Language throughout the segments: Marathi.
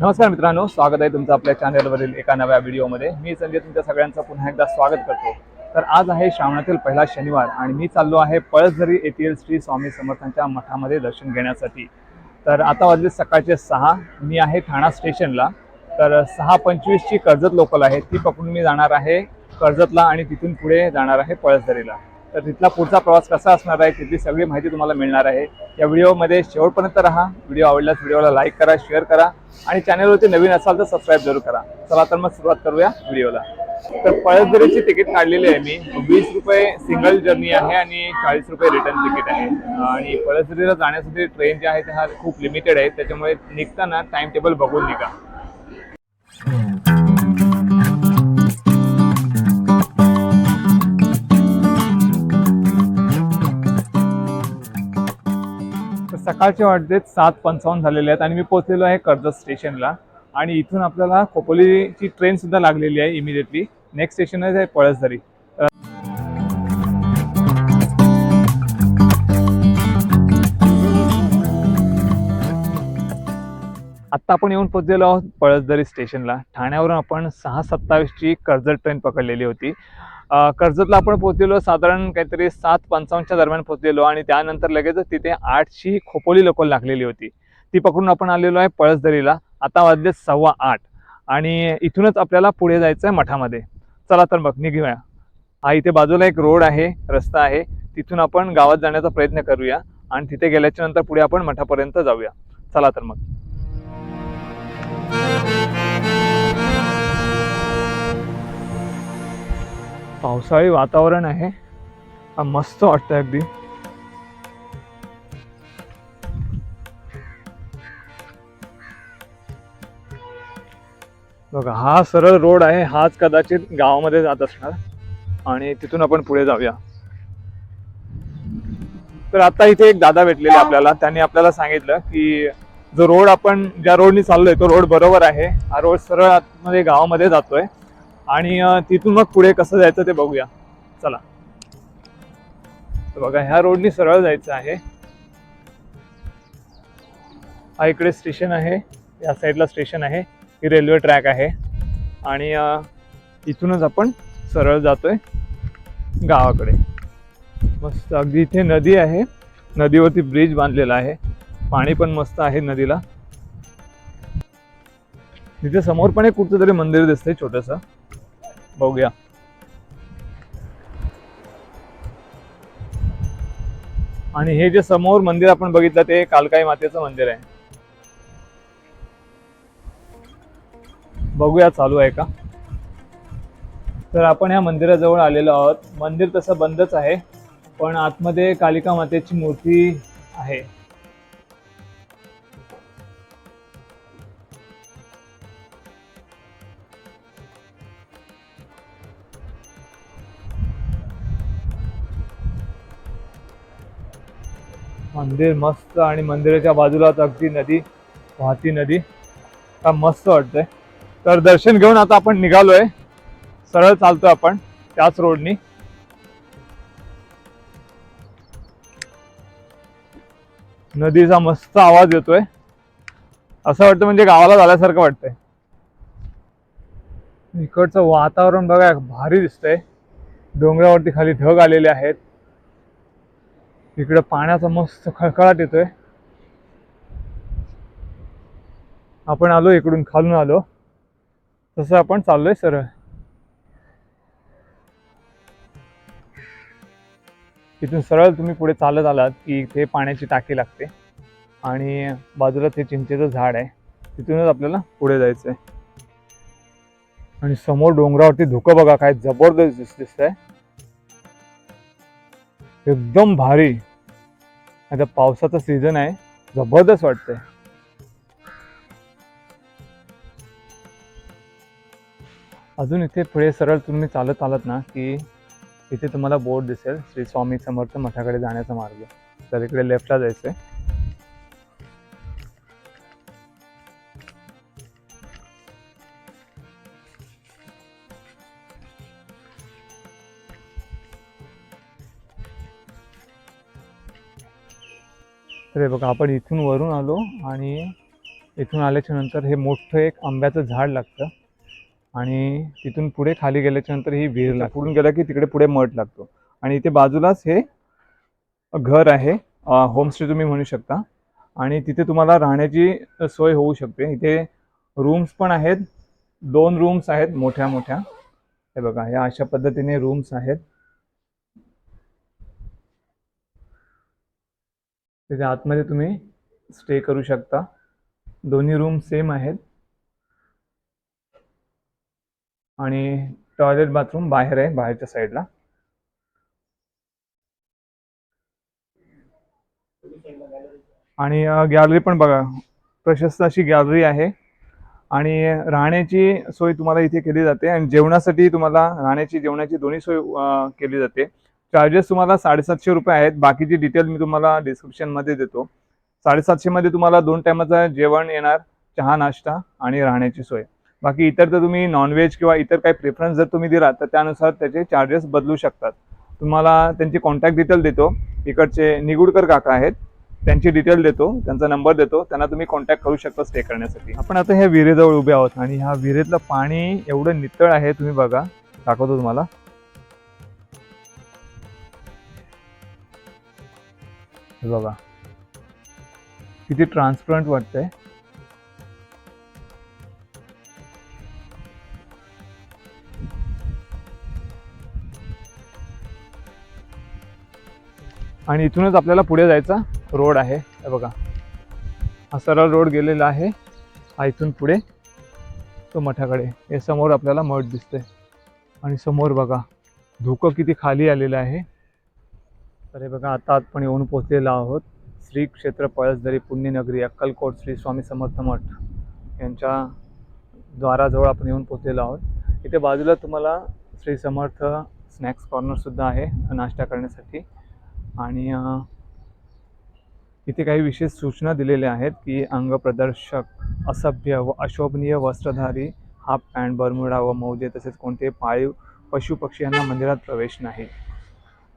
नमस्कार मित्रांनो स्वागत आहे तुमचं आपल्या चॅनलवरील एका नव्या व्हिडिओमध्ये. मी संजय तुमच्या सगळ्यांचं पुन्हा एकदा स्वागत करतो. तर आज आहे श्रावणातील पहिला शनिवार आणि मी चाललो आहे पळसझरी येथील श्री स्वामी समर्थांच्या मठामध्ये दर्शन घेण्यासाठी. तर आता वाजले सकाळचे सहा मी आहे ठाणा स्टेशनला. तर सहा पंचवीसची कर्जत लोकल आहे ती पकडून मी जाणार आहे कर्जतला आणि तिथून पुढे जाणार आहे पळसझरीला. तर तिथला पुढचा प्रवास कसा असणार आहे तिथली सगळी माहिती तुम्हाला मिळणार आहे. या व्हिडिओमध्ये शेवटपर्यंत राहा. व्हिडिओ आवडल्यास व्हिडिओला लाईक करा शेअर करा आणि चॅनलवरती नवीन असाल तर सबस्क्राईब जरूर करा. चला तर मग सुरुवात करूया व्हिडिओला. तर पळसदरीची तिकीट काढलेली आहे मी. वीस रुपये सिंगल जर्नी आहे आणि चाळीस रुपये रिटर्न तिकीट आहे. आणि पळसदरीला जाण्यासाठी ट्रेन जे आहे त्या हा खूप लिमिटेड आहे. त्याच्यामुळे निघताना टाइम टेबल बघून निघा. सकाळचे वाटते सात पंचावन्न झालेले आहेत आणि मी पोहोचलेलो आहे कर्जत स्टेशनला. आणि इथून आपल्याला खोपोलीची ट्रेन सुद्धा लागलेली आहे इमिडिएटली नेक्स्ट स्टेशन आहे पळसदरी. आत्ता आपण येऊन पोहोचलेलो आहोत पळसदरी स्टेशनला ठाण्यावरून आपण सहा सत्तावीसची कर्जत ट्रेन पकडलेली होती. कर्जतला आपण पोहोचलेलो साधारण काहीतरी सात पंचावन्नच्या दरम्यान पोहोचलेलो आणि त्यानंतर लगेचच तिथे आठशी खोपोली लोकल लागलेली होती. ती पकडून आपण आलेलो आहे पळसदरीला. आता वाजले सव्वा आठ आणि इथूनच आपल्याला पुढे जायचं आहे मठामध्ये. चला तर मग निघूया. हा इथे बाजूला एक रोड आहे रस्ता आहे. तिथून आपण गावात जाण्याचा प्रयत्न करूया आणि तिथे गेल्याच्यानंतर पुढे आपण मठापर्यंत जाऊया. चला तर मग. पावसाळी वातावरण आहे. मस्त वाटतं अगदी. बघा हा सरळ रोड आहे. हाच कदाचित गावामध्ये जात असणार. आणि तिथून आपण पुढे जाऊया. तर आता इथे एक दादा भेटलेले आपल्याला. त्यांनी आपल्याला सांगितलं की जो रोड आपण ज्या रोडनी चाललोय तो रोड बरोबर आहे. हा रोड सरळ आतमध्ये गावामध्ये जातोय. आणि तिथून मग पुढे कसं जायचं ते बघूया. चला. बघा ह्या रोडनी सरळ जायचं आहे. हा इकडे स्टेशन आहे. या साईडला स्टेशन आहे. ही रेल्वे ट्रॅक आहे. आणि इथूनच आपण सरळ जातोय गावाकडे. मस्त. अगदी इथे नदी आहे. नदीवरती ब्रिज बांधलेला आहे. पाणी पण मस्त आहे नदीला. तिथे समोर पण एक कुठचं तरी मंदिर दिसतंय छोटंसं. हो बघूया आणि हे जे समोर मंदिर आपण बघितलं ते कालकाई मातेचं मंदिर आहे. बघूया चालू आहे का? तर आपण या मंदिराजवळ आलेलो आहोत. मंदिर तसं बंदच आहे पण आतमध्ये कालिका मातेची मूर्ती आहे. मंदिर मस्त आणि मंदिराच्या बाजूलाच अगदी नदी वाहती नदी. का मस्त वाटतंय. तर दर्शन घेऊन आता आपण निघालोय. सरळ चालतोय आपण त्याच रोडनी. नदीचा मस्त आवाज येतोय. असं वाटतं म्हणजे गावाला झाल्यासारखं वाटतंय. इकडचं वातावरण बघा भारी दिसतंय. डोंगरावरती खाली ढग आलेले आहेत. इकडं पाण्याचा मस्त खळखळाट येतोय. आपण आलो इकडून खालून आलो. तसं आपण चाललोय सरळ. इथून सरळ तुम्ही पुढे चालत आलात की इथे पाण्याची टाकी लागते. आणि बाजूला ते चिंचेचं झाड आहे. तिथूनच आपल्याला पुढे जायचंय. आणि समोर डोंगरावरती धुकं बघा काय जबरदस्त दिसत आहे एकदम भारी. आता पावसाचा सीझन आहे. जबरदस्त वाटतंय. अजून इथे पुढे सरळ तुम्ही चालत आलात ना की इथे तुम्हाला बोर्ड दिसेल. श्री स्वामी समर्थ मठाकडे जाण्याचा मार्ग. तर इकडे लेफ्टला जायचंय तर हे बघा आपण इथून वरून आलो आणि इथून आल्याच्यानंतर हे मोठं एक आंब्याचं झाड लागतं. आणि तिथून पुढे खाली गेल्याच्यानंतर ही विहीर लागते. पुढून गेलं की तिकडे पुढे मठ लागतो. आणि इथे बाजूलाच हे घर आहे. होमस्टे तुम्ही म्हणू शकता. आणि तिथे तुम्हाला राहण्याची सोय होऊ शकते. इथे रूम्स पण आहेत. दोन रूम्स आहेत मोठ्या मोठ्या हे बघा या अशा पद्धतीने रूम्स आहेत. तिथे आतमध्ये तुम्ही स्टे करू शकता. दोन्ही रूम सेम आहेत. आणि टॉयलेट बाथरूम बाहेर आहे बाहेरच्या साईडला आणि गॅलरी पण बघा. प्रशस्त अशी गॅलरी आहे. आणि राहण्याची सोय तुम्हाला इथे केली जाते. आणि जेवणासाठी तुम्हाला राहण्याची जेवणाची दोन्ही सोय केली जाते. चार्जेस तुम्हाला साडेसातशे रुपये आहेत. बाकीची डिटेल मी तुम्हाला डिस्क्रिप्शनमध्ये देतो. साडेसातशेमध्ये तुम्हाला दोन टायमाचं जेवण येणार चहा नाश्ता आणि राहण्याची सोय. बाकी इतर तर तुम्ही नॉनव्हेज किंवा इतर काही प्रेफरन्स जर तुम्ही दिला तर त्यानुसार त्याचे चार्जेस बदलू शकतात. तुम्हाला त्यांची कॉन्टॅक्ट डिटेल देतो. इकडचे निगुडकर काका आहेत. त्यांची डिटेल देतो. त्यांचा नंबर देतो. त्यांना तुम्ही कॉन्टॅक्ट करू शकता स्टे करण्यासाठी. आपण आता ह्या विहिरेजवळ उभे आहोत आणि ह्या विहिरेतलं पाणी एवढं नितळ आहे तुम्ही बघा. दाखवतो तुम्हाला. हे बघा. किती ट्रान्सपरंट वाटतंय. आणि इथूनच आपल्याला पुढे जायचा रोड आहे. हे बघा. हा सरळ रोड गेलेला आहे. हा इथून पुढे तो मठाकडे. हे समोर आपल्याला मठ दिसतंय. आणि समोर बघा धुकं किती खाली आलेलं आहे. तर हे बघा आता आपण येऊन पोहोचलेलो आहोत श्री क्षेत्र पळसदरी पुण्यनगरी अक्कलकोट श्री स्वामी समर्थ मठ यांच्या द्वाराजवळ आपण येऊन पोहोचलेलो आहोत. इथे बाजूला तुम्हाला श्री समर्थ स्नॅक्स कॉर्नरसुद्धा आहे नाश्ता करण्यासाठी. आणि इथे काही विशेष सूचना दिलेल्या आहेत की अंग प्रदर्शक असभ्य व अशोभनीय वस्त्रधारी हाफ पॅन्ट बरमुडा व मौजे तसेच कोणते पाळीव पशुपक्षी यांना मंदिरात प्रवेश नाही.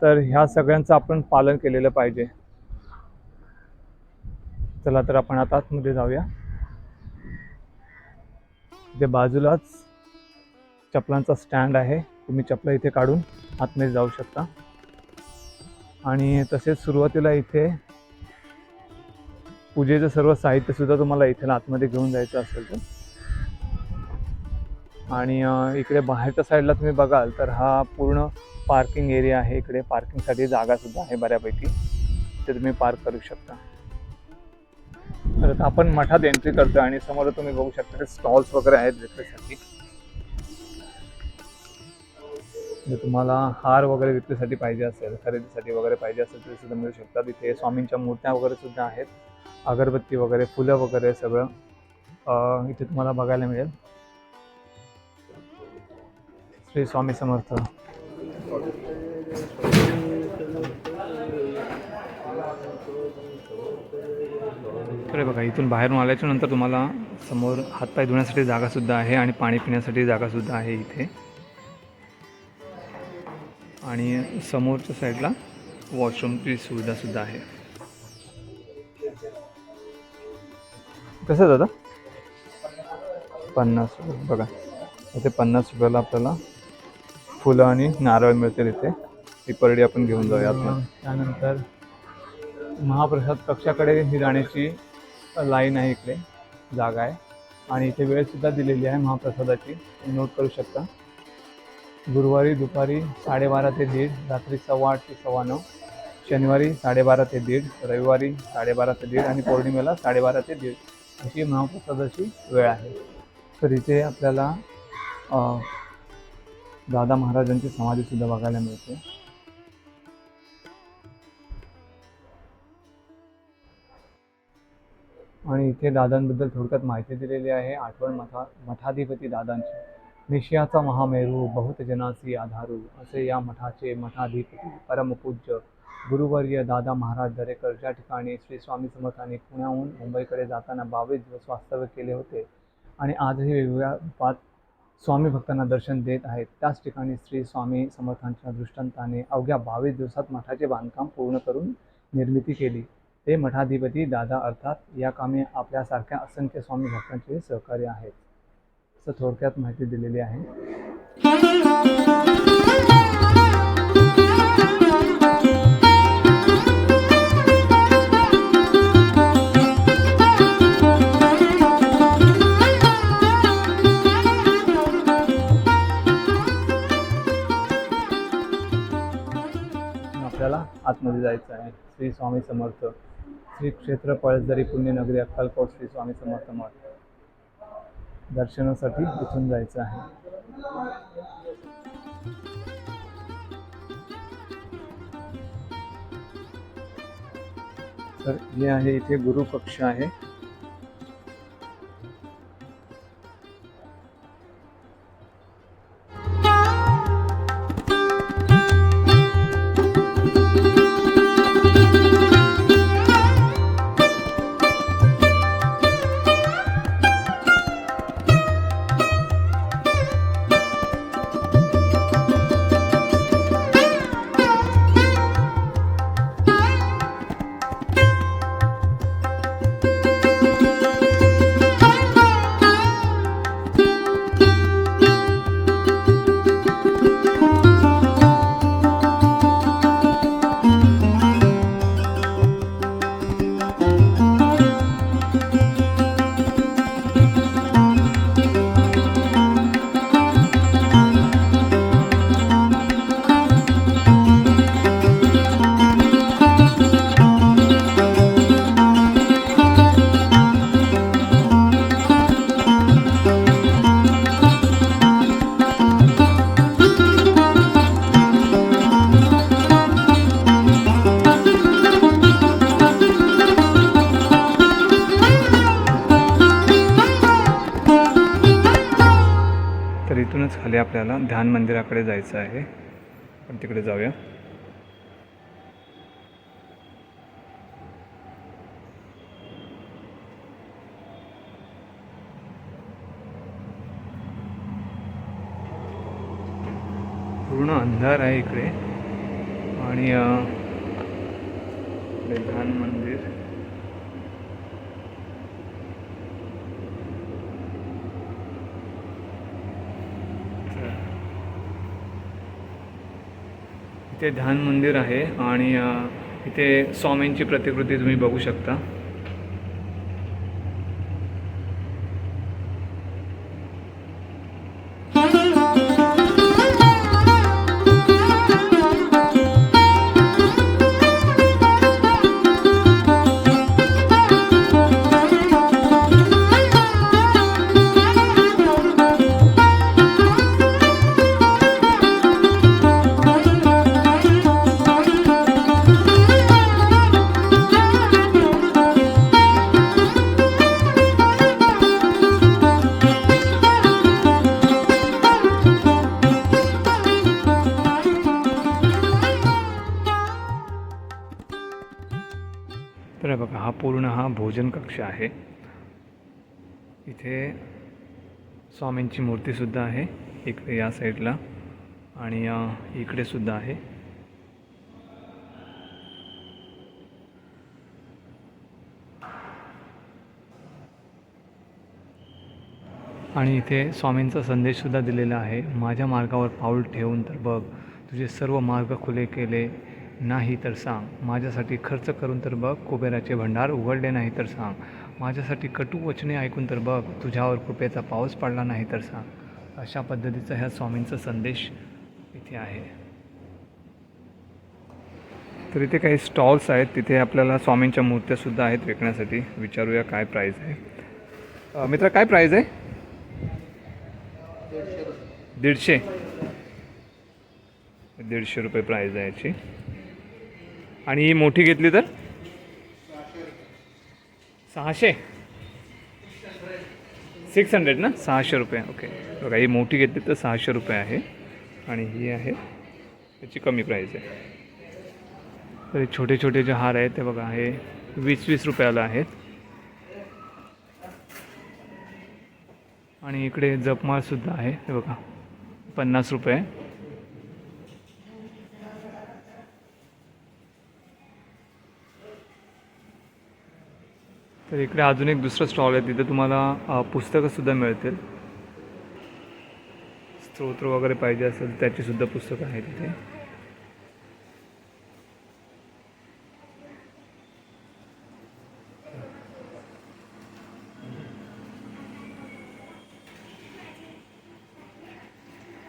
तर ह्या सगळ्यांचं आपण पालन केलेलं पाहिजे. चला तर आपण आता आतमध्ये जाऊया. इथे बाजूलाच चपलांचा स्टँड आहे. तुम्ही चपला इथे काढून आतमध्ये जाऊ शकता. आणि तसेच सुरुवातीला इथे पूजेचं सर्व साहित्य सुद्धा तुम्हाला इथे आतमध्ये घेऊन जायचं असेल तर. आणि इकडे बाहेरच्या साईडला तुम्ही बघाल तर हा पूर्ण पार्किंग एरिया आहे. इकडे पार्किंगसाठी जागा सुद्धा आहे बऱ्यापैकी. ते तुम्ही पार्क करू शकता. तर आपण मठात एंट्री करतो आणि समोर तुम्ही बघू शकता स्टॉल्स वगैरे आहेत विक्रीसाठी. जर तुम्हाला हार वगैरे विक्रीसाठी पाहिजे असेल खरेदीसाठी वगैरे पाहिजे असेल तरी सुद्धा मिळू शकतात. इथे स्वामींच्या मूर्त्या वगैरे सुद्धा आहेत. अगरबत्ती वगैरे फुलं वगैरे सगळं इथे तुम्हाला बघायला मिळेल. श्री स्वामी समर्थ. अरे बघा इथून बाहेरून आल्याच्यानंतर तुम्हाला समोर हातपाय धुण्यासाठी जागासुद्धा आहे आणि पाणी पिण्यासाठी जागासुद्धा आहे इथे. आणि समोरच्या साईडला वॉशरूमची सुविधासुद्धा आहे. कसं दादा? पन्नास रुपये. बघा इथे पन्नास रुपयाला आपल्याला फुलं आणि नारळ मिळतील इथे. ही परडी आपण घेऊन जाऊया आतमध्ये. त्यानंतर महाप्रसाद कक्षाकडे ही जाण्याची लाईन आहे इकडे जागा आहे. आणि इथे वेळसुद्धा दिलेली आहे महाप्रसादाची. तुम्ही नोट करू शकता. गुरुवारी दुपारी साडेबारा ते दीड रात्री सव्वा आठ ते सव्वा नऊ शनिवारी साडेबारा ते दीड रविवारी साडेबारा ते दीड आणि पौर्णिमेला साडेबारा ते दीड अशी महाप्रसादाची वेळ आहे. तर इथे आपल्याला दादा महाराजांची समाधीसुद्धा बघायला मिळते. आणि इथे दादांबद्दल थोडक्यात माहिती दिलेली आहे. आठवण मठा मठाधिपती दादांची. निशियाचा महामेरू बहुत जनासी आधारू असे या मठाचे मठाधिपती परमपूज्य गुरुवर्य दादा महाराज दरेकर. ज्या ठिकाणी श्री स्वामी समर्थांनी पुण्याहून मुंबईकडे जाताना बावीस दिवस वास्तव्य केले होते. आणि आजही वेगवेगळ्या पाच स्वामी भक्तांना दर्शन देत आहेत. त्याच ठिकाणी श्री स्वामी समर्थांच्या दृष्टांताने अवघ्या बावीस दिवसात मठाचे बांधकाम पूर्ण करून निर्मिती केली. ते मठाधिपती दादा अर्थात या कामी आपल्यासारख्या असंख्य स्वामी भक्तांचे सहकार्य आहेत. असं थोडक्यात माहिती दिलेली आहे. आपल्याला आतमध्ये जायचं आहे. श्री स्वामी समर्थ. श्री क्षेत्र पळसदरी पुण्यनगरी अक्कलकोट श्री स्वामी समर्थ मठ. दर्शनासाठी इथून जायचं आहे. तर हे आहे इथे गुरुकक्ष आहे. आपल्याला ध्यान मंदिराकडे जायचं आहे. पण तिकडे जाऊया. पूर्ण अंधार आहे इकडे. आणि ध्यान मंदिर इथे ध्यान मंदिर आहे आणि इथे स्वामींची प्रतिकृती तुम्ही बघू शकता. भोजन कक्ष आहे. इथे स्वामींची मूर्तीसुद्धा आहे इकडे या साईडला आणि इकडे सुद्धा आहे. आणि इथे स्वामींचा संदेशसुद्धा दिलेला आहे माझ्या मार्गावर पाऊल ठेवून तर बघ तुझे सर्व मार्ग खुले केले नाही तर सांग. माझ्यासाठी खर्च करून तर बघ कुबेराचे भंडार उघडले नाही तर सांग. माझ्यासाठी कटू वचने ऐकून तर बघ तुझ्यावर कृपेचा पाऊस पडला नाही तर सांग. अशा पद्धतीचा ह्या स्वामींचा संदेश इथे आहे. तर इथे काही स्टॉल्स आहेत. तिथे आपल्याला स्वामींच्या मूर्त्यासुद्धा आहेत विकण्यासाठी. विचारूया काय प्राईज आहे. मित्र मित्रा काय प्राईज आहे? दीडशे. दीडशे रुपये प्राईज आहे याची. आणि ही मोठी घेतली तर? सहाशे. सिक्स हंड्रेड ना? सहाशे रुपये ओके बघा ही मोठी घेतली तर सहाशे रुपये आहे. आणि ही आहे त्याची कमी प्राईज आहे. तर छोटे छोटे जे हार आहेत ते बघा हे वीस वीस रुपयाला आहेत. आणि इकडे जपमाळसुद्धा आहे ते बघा पन्नास रुपये. तर इकडे अजून एक दुसरं स्टॉल आहे तिथे तुम्हाला पुस्तकंसुद्धा मिळतील. स्तोत्र वगैरे पाहिजे असेल त्याचीसुद्धा पुस्तकं आहेत तिथे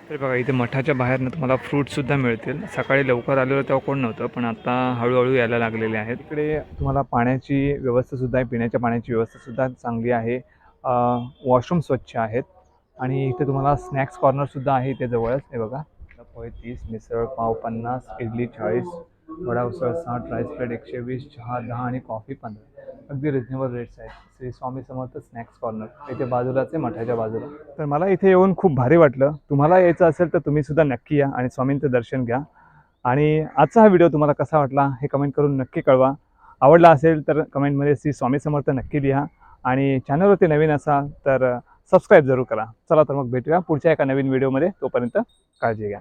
तर बघा इथे मठाच्या बाहेर ना तुम्हाला फ्रूटसुद्धा मिळतील. सकाळी लवकर आलेलं तेव्हा कोण नव्हतं पण आता हळूहळू यायला लागलेले आहेत. इकडे तुम्हाला पाण्याची व्यवस्थासुद्धा आहे पिण्याच्या पाण्याची व्यवस्थासुद्धा चांगली आहे. वॉशरूम स्वच्छ आहेत. आणि इथे तुम्हाला स्नॅक्स कॉर्नरसुद्धा आहे इथे जवळच. हे बघा. पोहे तीस मिसळ पाव पन्नास इडली चाळीस वडा उसळ साठ राईस प्लेट एकशे वीस चहा दहा आणि कॉफी पंधरा. अगदी रिजनेबल रेट्स आहेत. श्री स्वामी समर्थ स्नॅक्स कॉर्नर इथे बाजूलाच आहे मठाच्या बाजूला. तर मला इथे येऊन खूप भारी वाटलं. तुम्हाला यायचं असेल तर तुम्ही सुद्धा नक्की या आणि स्वामींचं दर्शन घ्या. आणि आजचा हा व्हिडिओ तुम्हाला कसा वाटला हे कमेंट करून नक्की कळवा. आवडला असेल तर कमेंटमध्ये श्री स्वामी समर्थ नक्की लिहा. आणि चॅनलवरती नवीन असाल तर सबस्क्राईब जरूर करा. चला तर मग भेटूया पुढच्या एका नवीन व्हिडिओमध्ये तोपर्यंत काळजी घ्या.